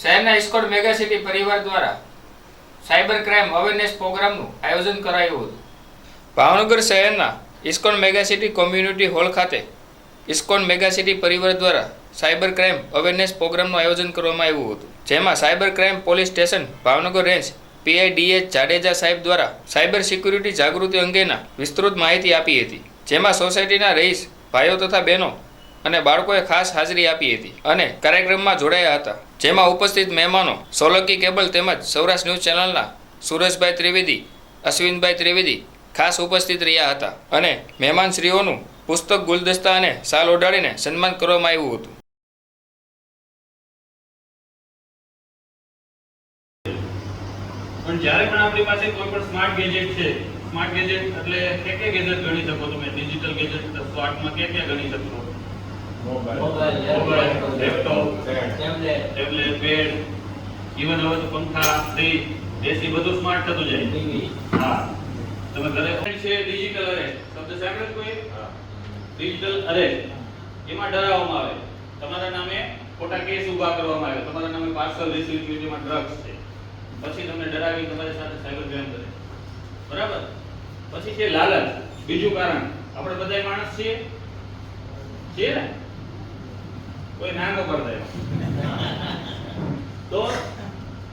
શહેરના ISKCON mega city પરિવાર દ્વારા સાયબર ક્રાઇમ અવેરનેસ પ્રોગ્રામનું આયોજન કરાયું હતું. ભાવનગર શહેરના ISKCON mega city community hall ખાતે ઇસ્કોન મેગા સિટી પરિવાર દ્વારા સાયબર ક્રાઇમ અવેરનેસ પ્રોગ્રામનું આયોજન કરવામાં આવ્યું હતું. જેમાં cyber crime police station, Bhavnagar range, PI DH Jadeja સાહેબ દ્વારા સાયબર સિક્યુરિટી જાગૃતિ અંગેના વિસ્તૃત માહિતી આપી હતી. જેમાં સોસાયટીના રહીશ, ભાઈઓ તથા બહેનો અને બાળકોએ ખાસ હાજરી આપી હતી અને કાર્યક્રમમાં જોડાયા હતા. જેમાં ઉપસ્થિત મહેમાનો સોલંકી કેબલ તેમજ સૌરાષ્ટ્ર ન્યૂઝ ચેનલના સુરેશભાઈ ત્રિવેદી, અશ્વિનભાઈ ત્રિવેદી ખાસ ઉપસ્થિત રહ્યા હતા અને મહેમાનશ્રીઓનું પુસ્તક, ગુલદસ્તા અને શાલ ઓઢાડીને સન્માન કરવામાં આવ્યું હતું. પણ જ્યારે પણ આપણી પાસે કોઈ પણ સ્માર્ટ ગેજેટ છે સ્માર્ટ ગેજેટ એટલે કે કે ગેજેટ ગણી શકો તમે? ડિજિટલ ગેજેટ સ્માર્ટમાં કે કે ગણી શકો mobile. Laptop tablet bed even હવે તો પંખા ફ્રીજ એસી બધું સ્માર્ટ થતું જાય. હા. તમે ઘરે છે ડિજિટલ અરે શબ્દ સાંભળ્યો કોઈ? ડિજિટલ અરે એમાં ડરાવવામાં આવે. તમારા નામે ખોટા કેસ ઊભા કરવામાં આવે. તમારા નામે પાર્સલ રિસીવ થયું જેમાં ડ્રગ્સ છે. પછી તમને ડરાવી તમારી સાથે સાયબર ક્રાઇમ કરે. બરાબર? પછી છે લાલચ. બીજું કારણ. આપણે બધા માણસ છીએ? છીએ ને? કોઈ ના ન કરતા એમ. તો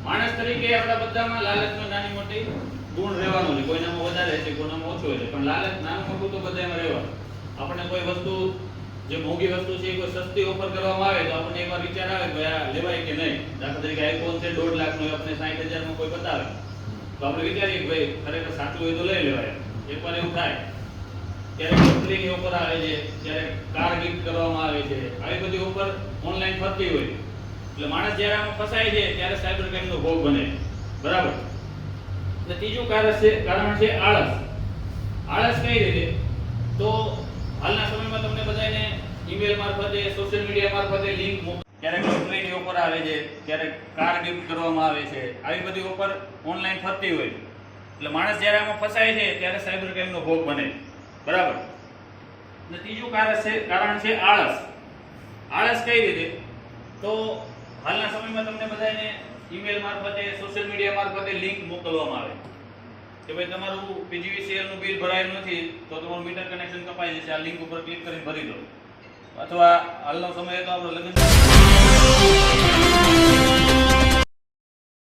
માણસ તરીકે આપણા બધામાં લાલચનો નાની મોટી ગુણ રહેવાનો છે. કોઈનામાં વધારે છે, કોઈનામાં ઓછો છે. પણ લાલચ નાનું મોટું તો બધામાં રહેવાનું. આપણને કોઈ વસ્તુ, જે મોંઘી વસ્તુ છે કોઈ સસ્તી ઓફર કરવામાં આવે તો આપણને એકવાર વિચાર આવે કે આ લેવાય કે નહીં. દાખલા તરીકે આઈફોન છે, દોઢ લાખનો આપણને સાઠ હજારમાં કોઈ બતાવે. તો આપણે વિચારીએ કે ભાઈ ખરેખર સાચું હોય તો લઈ લેવાય. એકવાર એવું થાય. ક્યારેક કંપનીની ઉપર આવે છે ક્યારેક કાર ગિફ્ટ કરવામાં આવે છે. આવી બધી ઉપર ઓનલાઈન ફરતી હોય. એટલે માણસ જ્યારે આમાં ફસાય છે, ત્યારે સાયબર ક્રાઇમનો ભોગ બને. બરાબર? અને ત્રીજું કારણ છે કારણ છે આળસ. આળસ કઈ રીતે? તો હાલના સમયમાં તમને બધાને ઈમેલ મારફતે સોશિયલ મીડિયા મારફતે લિંક ક્યારેક લોટરીની ઓફર આવે છે ક્યારેક કાર ગિફ્ટ કરવામાં આવે છે. આવી બધી ઓફર ઓનલાઈન ફરતી હોય. એટલે માણસ જ્યારે આમાં ફસાય છે, ત્યારે સાયબર ક્રાઇમનો ભોગ બને. બરાબર? અને ત્રીજું કારણ છે કારણ છે આળસ. આળસ કઈ રીતે? તો હાલના સમયમાં તમને બધાને ઈમેલ મારફતે સોશિયલ મીડિયા મારફતે લિંક મોકલવામાં આવે. કે ભાઈ તમારું પીજીવીસીએલનું બિલ ભરાયું નથી, તો તમારું મીટર કનેક્શન કપાઈ જશે. આ લિંક ઉપર ક્લિક કરીને ભરી દો. અથવા હાલનો સમય તો આપણો લગ્ન